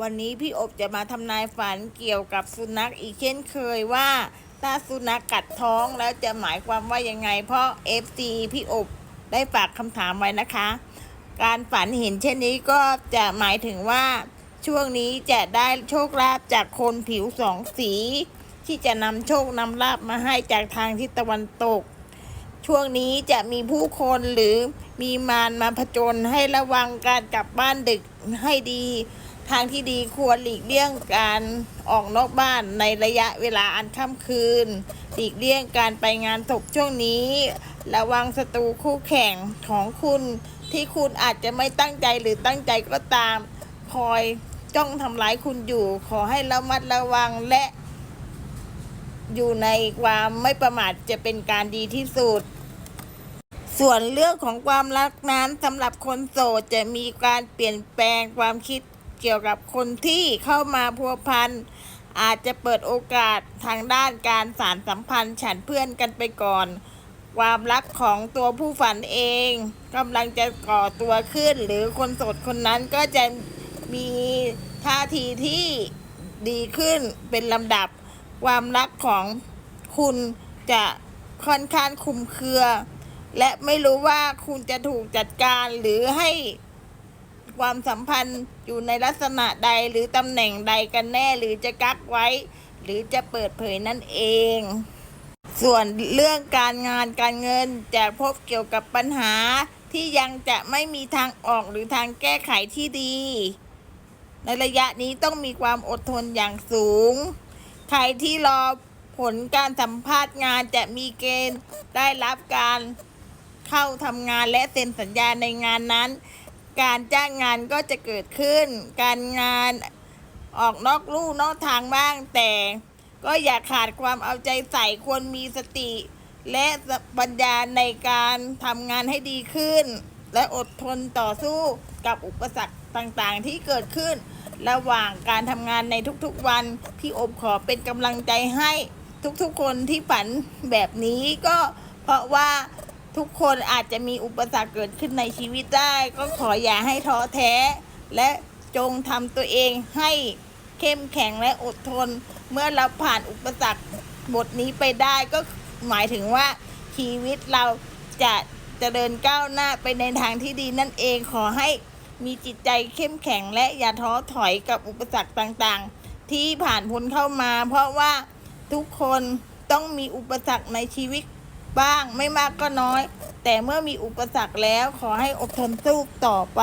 วันนี้พี่อบจะมาทำนายฝันเกี่ยวกับสุนัขอีกเช่นเคยว่าถ้าสุนัขกัดท้องแล้วจะหมายความว่ายังไง เพราะ FC พี่อบได้ฝากคำถามไว้นะคะ การฝันเห็นเช่นนี้ก็จะหมายถึงว่าช่วงนี้จะได้โชคลาภจากคนผิวสองสี ที่จะนำโชคนำลาภมาให้จากทางทิศตะวันตก ช่วงนี้จะมีผู้คนหรือมีมารมาผจญให้ระวังการกลับบ้านดึกให้ดี ทางที่ดีควรหลีกเลี่ยงการออกนอกบ้านในระยะเวลาอันค่ำคืน หลีกเลี่ยงการไปงานศพช่วงนี้ ระวังศัตรูคู่แข่งของคุณที่คุณอาจจะไม่ตั้งใจหรือตั้งใจก็ตาม คอยจ้องทำร้ายคุณอยู่ ขอให้ระมัดระวังและ อยู่ในความไม่ประมาทจะเป็นการดีที่สุดส่วนเรื่องของความรักนั้นสำหรับคนโสดจะมีการเปลี่ยนแปลงความคิด เกี่ยวกับคนที่เข้ามาพัวพันอาจจะเปิดโอกาสทางด้านการสารสัมพันธ์ฉันเพื่อนกันไปก่อน ความรักของตัวผู้ฝันเองกำลังจะก่อตัวขึ้น หรือคนโสดคนนั้นก็จะมีท่าทีที่ดีขึ้นเป็นลำดับ ความรักของคุณจะค่อนข้างคุมเครือ และไม่รู้ว่าคุณจะถูกจัดการหรือให้ ความสัมพันธ์อยู่ในลักษณะใดหรือตำแหน่งใดกันแน่หรือจะกักไว้ หรือจะเปิดเผยนั่นเอง ส่วนเรื่องการงานการเงินจะพบเกี่ยวกับปัญหาที่ยังจะไม่มีทางออกหรือทางแก้ไขที่ดี ในระยะนี้ต้องมีความอดทนอย่างสูง ใครที่รอผลการสัมภาษณ์งานจะมีเกณฑ์ได้รับการเข้าทำงานและเซ็นสัญญาในงานนั้น การจ้างงานก็จะเกิดขึ้น การงานออกนอกลู่นอกทางบ้างแต่ ก็อย่าขาดความเอาใจใส่ควรมีสติ และปัญญาในการทำงานให้ดีขึ้น และอดทนต่อสู้กับอุปสรรคต่างๆ ที่เกิดขึ้น ระหว่างการทำงานในทุกๆวัน พี่อบขอเป็นกำลังใจให้ทุกๆคนที่ฝันแบบนี้ก็เพราะว่า ทุกคนอาจจะมีอุปสรรคเกิดขึ้นในชีวิตได้ ก็ขออย่าให้ท้อแท้ และจงทำตัวเองให้เข้มแข็งและอดทน เมื่อเราผ่านอุปสรรคบทนี้ไปได้ก็หมายถึงว่าชีวิตเราจะเจริญก้าวหน้าไปในทางที่ดีนั่นเองขอให้มีจิตใจเข้มแข็งและอย่าท้อถอยกับอุปสรรคต่างๆ ที่ผ่านพ้นเข้ามา เพราะว่าทุกคนต้องมีอุปสรรคในชีวิต บ้างไม่มากก็น้อย แต่เมื่อมีอุปสรรคแล้วขอให้อดทนสู้ต่อไป